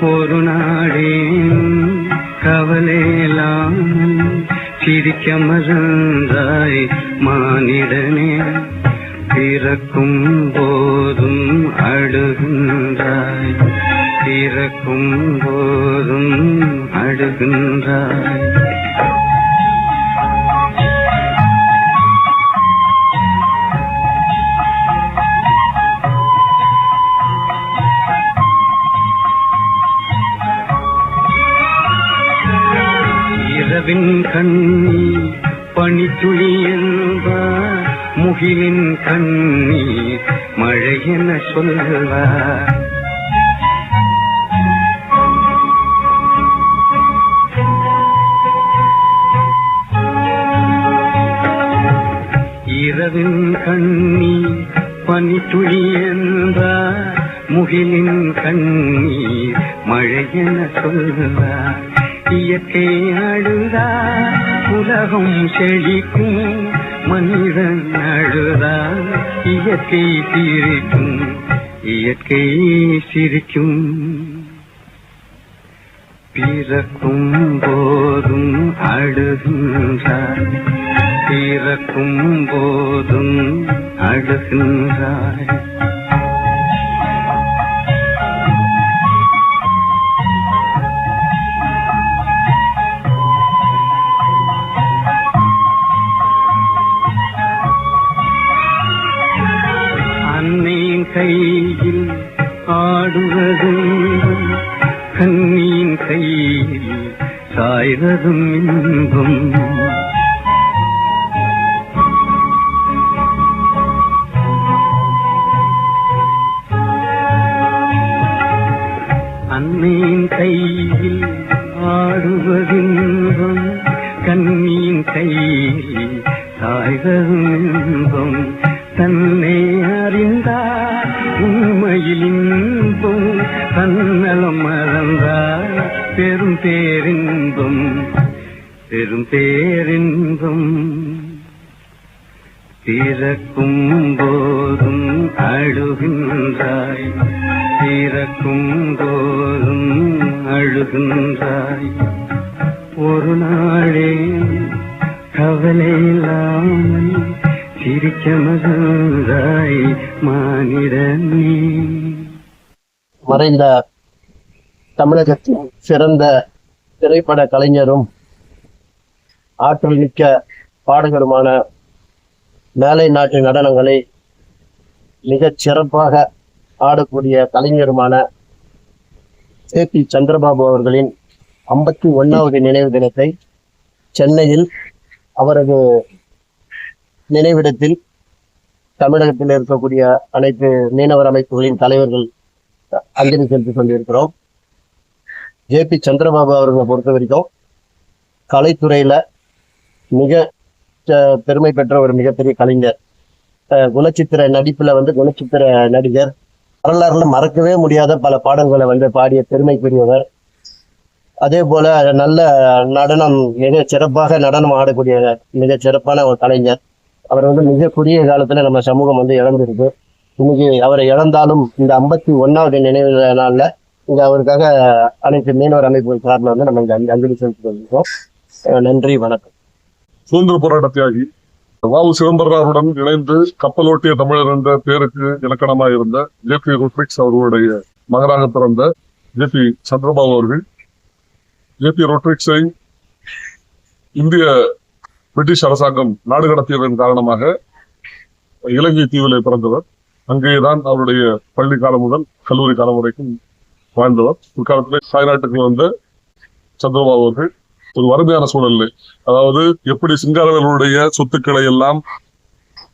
ஒரு நாடேனும் கவலையிலாமல் சிரிக்க மறந்தாய் மானிடனே. பிறக்கும் போதும் அழுகின்றாய். பிறக்கும் போதும் அழுகின்றாய். நிலவின் கண்ணி பனித்துளி என்பார் முகிலின் கண்ணி மழை என சொல்வார். இரவின் கண்ணி பனித்துளி என்பார் முகிலின் கண்ணீர் மழை என சொல்வார். சத்தியத்தை அழுதா? உலகம் செழிக்கும் மனிதன் அழுதா? இயற்கை சிரிக்கும் இயற்கை சிரிக்கும். பிறக்கும் போதும் அழுகின்றார் பிறக்கும் போதும் அழுகின்றார் சாய்வதும் இன்பம் அன்னையின் கையில் பேரின்பம் பெரும் பேரின்பம் பிறக்கும் போதும் அழுகின்றாய் பிறக்கும் போதும் அழுகின்றாய். ஒரு நாளே கவலை இல்லாமல் சிரிக்க மகிழ்ந்தாய் மானிடனே மறைந்த தமிழகத்தின் சிறந்த திரைப்பட கலைஞரும் ஆற்றல் மிக்க பாடகருமான மேலை நாட்டு நடனங்களை மிகச் சிறப்பாக ஆடக்கூடிய கலைஞருமான ஏ பி சந்திரபாபு அவர்களின் ஐம்பத்தி ஒன்றாவது நினைவு தினத்தை சென்னையில் அவரது நினைவிடத்தில் தமிழகத்தில் இருக்கக்கூடிய அனைத்து மீனவர் அமைப்புகளின் தலைவர்கள் அஞ்சலி செலுத்திக் கொண்டிருக்கிறோம். ஜே பி சந்திரபாபு அவர்களை பொறுத்த வரைக்கும் கலைத்துறையில மிக பெருமை பெற்ற ஒரு மிகப்பெரிய கலைஞர். குணச்சித்திர நடிப்புல வந்து குணச்சித்திர நடிகர். வரலாறுல மறக்கவே முடியாத பல பாடல்களை வந்து பாடிய பெருமைக்குரியவர். அதே போல நல்ல நடனம் மிக சிறப்பாக நடனம் ஆடக்கூடிய மிக சிறப்பான ஒரு கலைஞர். அவர் வந்து மிக குறுகிய காலத்துல நம்ம சமூகம் வந்து இழந்திருக்கு. இன்னைக்கு அவரை இழந்தாலும் இந்த ஐம்பத்தி ஒன்னாவது நினைவு நாளில் இங்க அவருக்காக அனைத்து மீனவர் அமைப்புகள் சார்பில் வந்து நம்ம இங்க அஞ்சலி செலுத்திக் நன்றி வணக்கம். சுதந்திர போராட்ட தியாகி. வாவு சிதம்பரனாருடன் இணைந்து கப்பலோட்டிய தமிழர் என்ற பேருக்கு இலக்கணமாக இருந்த ஜே பி ரொட்ரிக்ஸ் அவர்களுடைய மகனாக பிறந்த ஜே பி சந்திரபாபு அவர்கள். ஜே பி ரோட்ரிக்ஸை இந்திய பிரிட்டிஷ் அரசாங்கம் நாடு கடத்தியதன் காரணமாக இலங்கை தீவிலே பிறந்தவர். அங்கேதான் அவருடைய பள்ளி காலம் முதல் கல்லூரி காலம் வரைக்கும் வாழ்ந்தவர். பிற்காலத்தில் தாய்நாட்டுக்கு வந்த சந்திரபாபு அவர்கள் ஒரு வறுமையான சூழல்ல அதாவது எப்படி சிங்காரவர்களுடைய சொத்துக்களை எல்லாம்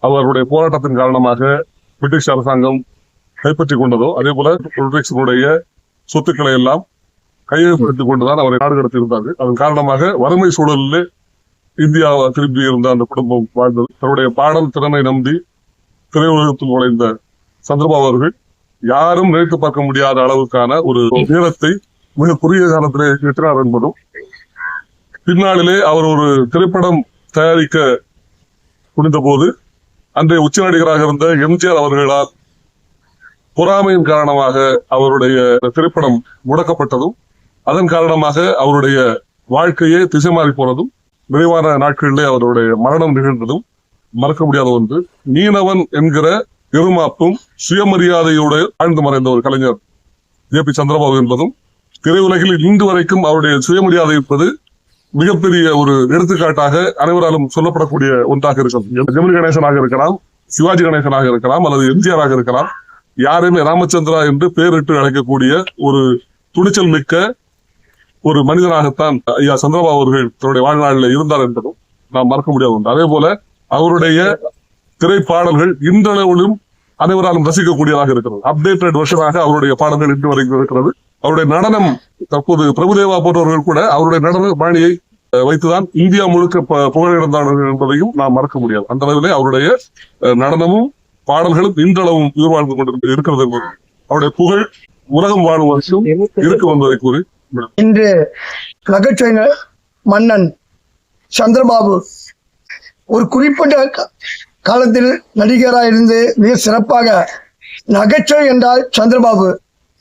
அவருடைய போராட்டத்தின் காரணமாக பிரிட்டிஷ் அரசாங்கம் கைப்பற்றி கொண்டதோ அதே போல ரொட்ரிக்ஸனுடைய சொத்துக்களை எல்லாம் கையகப்படுத்திக் கொண்டுதான் அவரை நாடு கடத்தியிருந்தார்கள். அதன் காரணமாக வறுமை சூழலில் இந்தியா திரும்பி இருந்த அந்த குடும்பம் வாழ்ந்தது. தன்னுடைய பாடல் திறனை நம்பி திரையுலகத்தில் நுழைந்த சந்திரபாபு அவர்கள் யாரும் நினைத்து பார்க்க முடியாத அளவுக்கான ஒரு வீரத்தை மிக குறுகிய காலத்திலே எட்டினார் என்பதும் பின்னாளிலே அவர் ஒரு திரைப்படம் தயாரிக்க துணிந்த போது அன்றைய உச்ச நடிகராக இருந்த எம்ஜிஆர் அவர்களால் பொறாமையின் காரணமாக அவருடைய திரைப்படம் முடக்கப்பட்டதும் அதன் காரணமாக அவருடைய வாழ்க்கையே திசை மாறி போனதும் விரைவான நாட்களிலே அவருடைய மரணம் நிகழ்ந்ததும் மறக்க முடியாத ஒன்று. மீனவன் என்கிற இருமாப்பும் சுயமரியாதையோடு ஆழ்ந்து மறைந்த ஒரு கலைஞர் ஏ பி சந்திரபாபு என்பதும் திரையுலகில் இன்று வரைக்கும் அவருடைய சுயமரியாதை இருப்பது மிகப்பெரிய ஒரு எடுத்துக்காட்டாக அனைவராலும் சொல்லப்படக்கூடிய ஒன்றாக இருக்கும். ஜெமினி கணேசனாக இருக்கலாம் சிவாஜி கணேசனாக இருக்கலாம் அல்லது எம்ஜிஆராக இருக்கலாம் யாரையுமே ராமச்சந்திரா என்று பெயரிட்டு அழைக்கக்கூடிய ஒரு துணிச்சல் மிக்க ஒரு மனிதனாகத்தான் ஐயா சந்திரபாபு அவர்கள் தன்னுடைய வாழ்நாளில் இருந்தார் என்பதும் நாம் மறக்க முடியாத ஒன்று. அதே போல அவருடைய திரைப்பாடல்கள் இன்றளவிலும் அனைவராலும் ரசிக்கக்கூடியதாக இருக்கிறது. அப்டேட்டட் வருஷனாக அவருடைய பாடல்கள் இன்று வரைக்கும் இருக்கிறது. அவருடைய நடனம் தற்போது பிரபுதேவா போன்றவர்கள் கூட அவருடைய நடன பாணியை வைத்துதான் இந்தியா முழுக்க புகழிழந்தார்கள் என்பதையும் நாம் மறக்க முடியாது. அந்த அளவிலே அவருடைய நடனமும் பாடல்களும் இன்றளவும் உயிர்வாழ்ந்து கொண்டு இருக்கிறது என்பது. அவருடைய புகழ் உலகம் வாழும் வருஷம் இருக்கு வந்ததை கூறி இன்று நகைச்சுவை மன்னன் சந்திரபாபு ஒரு குறிப்பிட்ட காலத்தில் நடிகராக இருந்து மிக சிறப்பாக நகைச்சுவை என்றால் சந்திரபாபு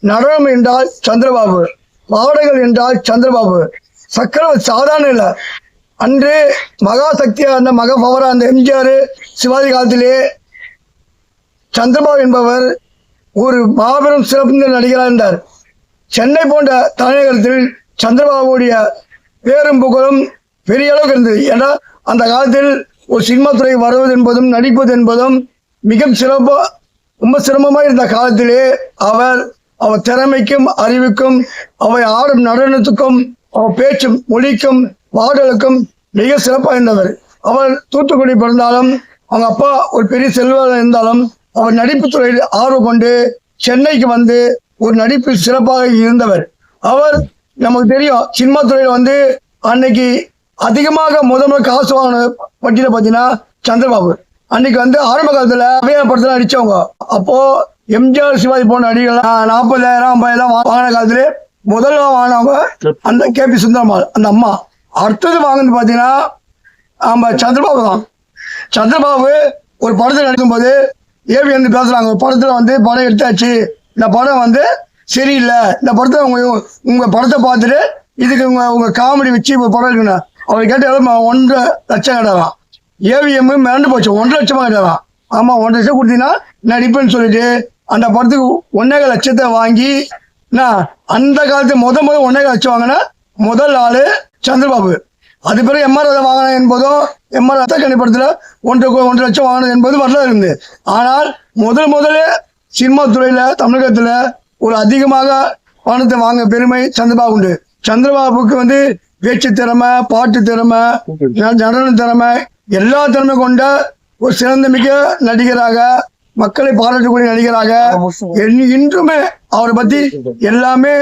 நடனம் என்றால் சந்திரபாபு பாடல்கள் என்றால் சந்திரபாபு. சக்கரவர்த்தி சாதாரண இல்லை. அன்று மகாசக்தியா அந்த மக பவரா அந்த எம்ஜிஆர் சிவாஜி காலத்திலே சந்திரபாபு என்பவர் ஒரு மாபெரும் சிறப்பு நடிகராக இருந்தார். சென்னை போன்ற தலைநகரத்தில் சந்திரபாபுடைய பேரும் புகழும் பெரிய அளவுக்கு இருந்தது. ஏன்னா அந்த காலத்தில் ஒரு சினிமா துறை வருவது என்பதும் நடிப்பது என்பதும் மிக சிறப்பாக ரொம்ப சிரமமாக இருந்த காலத்திலே அவர் அவர் திறமைக்கும் அறிவுக்கும் அவை ஆடும் நடனத்துக்கும் அவர் பேச்சும் மொழிக்கும் பாடலுக்கும் மிக சிறப்பாக இருந்தவர். அவர் தூத்துக்குடி பிறந்தாலும் அவங்க அப்பா ஒரு பெரிய செல்வம் இருந்தாலும் அவர் நடிப்பு துறையில் ஆர்வம் கொண்டு சென்னைக்கு வந்து ஒரு நடிப்பில் சிறப்பாக இருந்தவர். அவர் நமக்கு தெரியும் சினிமா துறையில் வந்து அன்னைக்கு அதிகமாக முதல்ல காசு வாங்கின பட்டியல பார்த்தீங்கன்னா சந்திரபாபு. அன்னைக்கு வந்து ஆரம்ப காலத்துல அவையா படத்துல நடிச்சவங்க. அப்போ எம்ஜிஆர் சிவாஜி போன நடிகர்கள் நாற்பதாயிரம் ஐம்பதாயிரம் வாங்கின காலத்துல முதல்ல வாங்கினவங்க அந்த கே பி சுந்தரம்மாள் அந்த அம்மா. அடுத்தது வாங்கினது பார்த்தீங்கன்னா நம்ம சந்திரபாபு தான். சந்திரபாபு ஒரு படத்தில் நடிக்கும்போது ஏவி வந்து பேசுறாங்க. ஒரு படத்துல வந்து படம் எடுத்தாச்சு. இந்த படம் வந்து சரியில்லை. இந்த படத்தை உங்க உங்க படத்தை பார்த்துட்டு இதுக்கு உங்க உங்க காமெடி வச்சு இப்போ படம் இருக்குண்ணா அவர் கேட்ட ஒன்றரை லட்சம் கேட்டாராம். ஏவிஎம் மிரண்டு போச்சு. ஒன்றரை லட்சமா கேட்டாராம். ஆமா ஒன்றரை லட்சம் கொடுத்தீங்கன்னா நடிப்பேன்னு சொல்லிட்டு அந்த படத்துக்கு ஒன்றரை லட்சத்தை வாங்கி நான் அந்த காலத்து முத முதல் ஒன்னேக லட்சம் வாங்கின முதல் ஆளு சந்திரபாபு. அது பிறகு எம்ஆர் அதை வாங்கின என்பதும் எம்ஆர் ரத்த கணிப்படத்தில் ஒன்றரை கோ- ஒன்றரை லட்சம் வாங்கினது என்பது வரலாறு இருந்து. ஆனால் முதல் முதல்ல சினிமா துறையில தமிழகத்துல ஒரு அதிகமாக பணத்தை வாங்க பெருமை சந்திரபாபு உண்டு. சந்திரபாபுக்கு வந்து பேச்சு திறமை பாட்டு திறமை நடன திறமை எல்லா திறமை கொண்ட ஒரு சிறந்த மிக நடிகராக மக்களை பாராட்டக்கூடிய நடிகராக இன்- இன்றுமே அவரை பத்தி எல்லாமே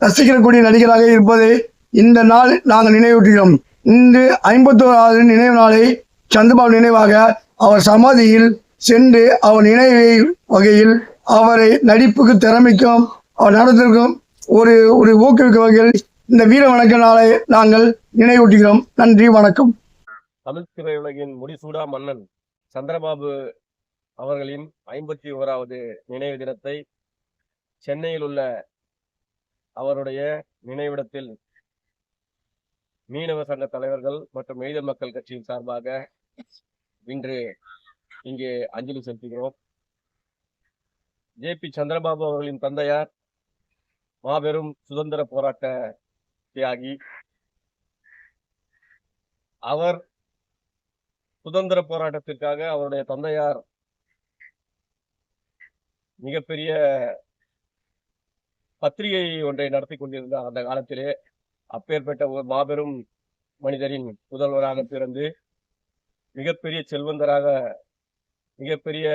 ரசிக்கக்கூடிய நடிகராக இருப்பதை இந்த நாள் நாங்கள் நினைவூட்டுகிறோம். இன்று ஐம்பத்தோராவது நினைவு நாளை சந்திரபாபு நினைவாக அவர் சமாதியில் சென்று அவர் நினைவை வகையில் அவரை நடிப்புக்கு திறமைக்கும் அவர் நடத்திற்கும் ஒரு ஒரு ஊக்குவிக்கும் வகையில் இந்த வீர வணக்க நாளை நாங்கள் நினைவூட்டுகிறோம். நன்றி வணக்கம். தமிழ் திரையுலகின் முடிசூடா மன்னன் சந்திரபாபு அவர்களின் ஐம்பத்தி ஓராவது நினைவு தினத்தை சென்னையில் உள்ள அவருடைய நினைவிடத்தில் மீனவ சங்க தலைவர்கள் மற்றும் எழுத மக்கள் கட்சியின் சார்பாக இன்று இங்கே அஞ்சலி செலுத்துகிறோம். ஜே பி சந்திரபாபு அவர்களின் தந்தையார் மாபெரும் சுதந்திர போராட்ட தியாகி அவர் சுதந்திர போராட்டத்திற்காக அவருடைய தந்தையார் மிகப்பெரிய பத்திரிகை ஒன்றை நடத்தி கொண்டிருந்தார் அந்த காலத்திலே. அப்பேற்பட்ட ஒரு மாபெரும் மனிதரின் புதல்வராக பிறந்து மிகப்பெரிய செல்வந்தராக மிகப்பெரிய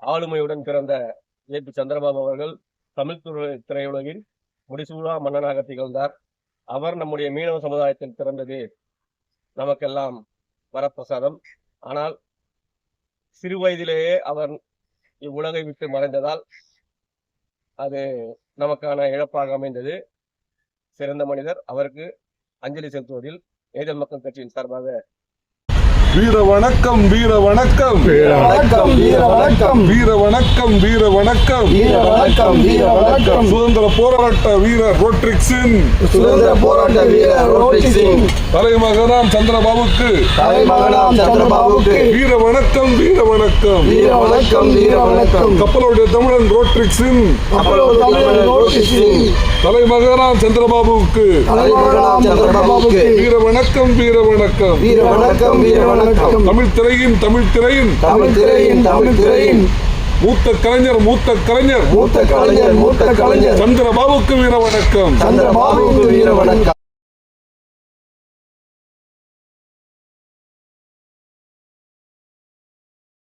ஆளுமையுடன் பிறந்த ஏ பி சந்திரபாபு அவர்கள் தமிழ் துறை- திரையுலகில் முடிசூழா மன்னனாக திகழ்ந்தார். அவர் நம்முடைய மீனவ சமுதாயத்தில் பிறந்தது நமக்கெல்லாம் வரப்பிரசாதம். ஆனால் சிறு வயதிலேயே அவர் இவ்வுலகை விட்டு மறைந்ததால் அது நமக்கான இழப்பாக அமைந்தது. சிறந்த மனிதர். அவருக்கு அஞ்சலி செலுத்துவதில் ஏதல் மக்கள் கட்சியின் சார்பாக வீர வணக்கம் வீர வணக்கம். வணக்கம் வீர வணக்கம். வீர வணக்கம் வீர வணக்கம். வீர வணக்கம் வீர வணக்கம். சுதந்திர போராட்ட வீரர் ரோட்ரிக்ஸின். சுதந்திர போராட்ட வீரர் சிங் தலைமகனாம் சந்திரபாபுக்கு. தலைமகனாம் சந்திரபாபுக்கு. வீர வணக்கம் வீர வணக்கம். வீர வணக்கம் வீர வணக்கம். கப்பலுடைய தமிழன் ரோட்ரிக்ஸின். அப்பளோ தமிழன் சிங் தலைமகனாம் சந்திரபாபுவுக்கு தலைமகனாம் சந்திரபாபுக்கு. வீர வணக்கம் வீர வணக்கம். வீர வணக்கம் வீர வணக்கம். தமிழ் திரையின் தமிழ் திரையின். தமிழ் திரையின் தமிழ் திரையின். மூத்த கலைஞர் மூத்த கலைஞர். மூத்த கலைஞர் மூத்த கலைஞர். சந்திரபாபுக்கு வீர வணக்கம். சந்திரபாபுக்கு வீர வணக்கம்.